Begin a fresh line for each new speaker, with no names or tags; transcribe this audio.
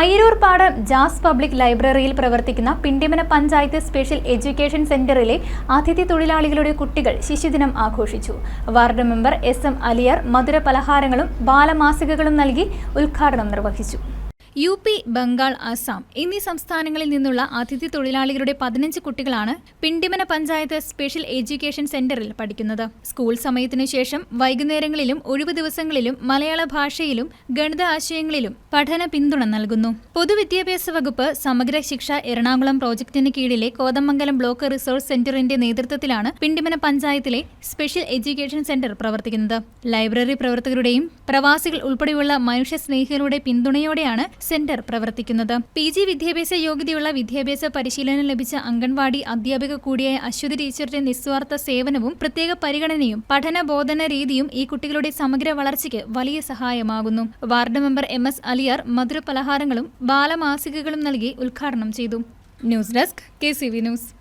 അയ്യരൂർപ്പാട് jazz public ലൈബ്രറിയിൽ പ്രവർത്തിക്കുന്ന Pindimana panchayat special education സെന്ററിലെ അതിഥി തൊഴിലാളികളുടെ കുട്ടികൾ ശിശുദിനം ആഘോഷിച്ചു. Ward member S M Aliyar മധുര പലഹാരങ്ങളും ബാലമാസികകളും നൽകി ഉദ്ഘാടനം നിർവഹിച്ചു. യു പി ബംഗാൾ അസം എന്നീ സംസ്ഥാനങ്ങളിൽ നിന്നുള്ള അതിഥി തൊഴിലാളികളുടെ പതിനഞ്ച് കുട്ടികളാണ് പിണ്ടിമന പഞ്ചായത്ത് സ്പെഷ്യൽ എഡ്യൂക്കേഷൻ സെന്ററിൽ പഠിക്കുന്നത്. സ്കൂൾ സമയത്തിനു ശേഷം വൈകുന്നേരങ്ങളിലും ഒഴിവു ദിവസങ്ങളിലും മലയാള ഭാഷയിലും ഗണിത ആശയങ്ങളിലും പഠന പിന്തുണ നൽകുന്നു. പൊതുവിദ്യാഭ്യാസ വകുപ്പ് സമഗ്ര ശിക്ഷ എറണാകുളം പ്രോജക്ടിന് കീഴിലെ കോതമംഗലം ബ്ലോക്ക് റിസോഴ്സ് സെന്ററിന്റെ നേതൃത്വത്തിലാണ് പിണ്ടിമന പഞ്ചായത്തിലെ സ്പെഷ്യൽ എഡ്യൂക്കേഷൻ സെന്റർ പ്രവർത്തിക്കുന്നത്. ലൈബ്രറി പ്രവർത്തകരുടെയും പ്രവാസികൾ ഉൾപ്പെടെയുള്ള മനുഷ്യ സ്നേഹികളുടെ പിന്തുണയോടെയാണ് സെന്റർ പ്രവർത്തിക്കുന്നത്. പി ജി വിദ്യാഭ്യാസ യോഗ്യതയുള്ള വിദ്യാഭ്യാസ പരിശീലനം ലഭിച്ച അംഗൻവാടി അധ്യാപിക കൂടിയായ അശ്വതി ടീച്ചറുടെ നിസ്വാർത്ഥ സേവനവും പ്രത്യേക പരിഗണനയും പഠന ബോധന രീതിയും ഈ കുട്ടികളുടെ സമഗ്ര വളർച്ചയ്ക്ക് വലിയ സഹായമാകുന്നു. Ward member M S Aliyar മധുര പലഹാരങ്ങളും ബാലമാസികകളും നൽകി ഉദ്ഘാടനം ചെയ്തു. News desk K C V news.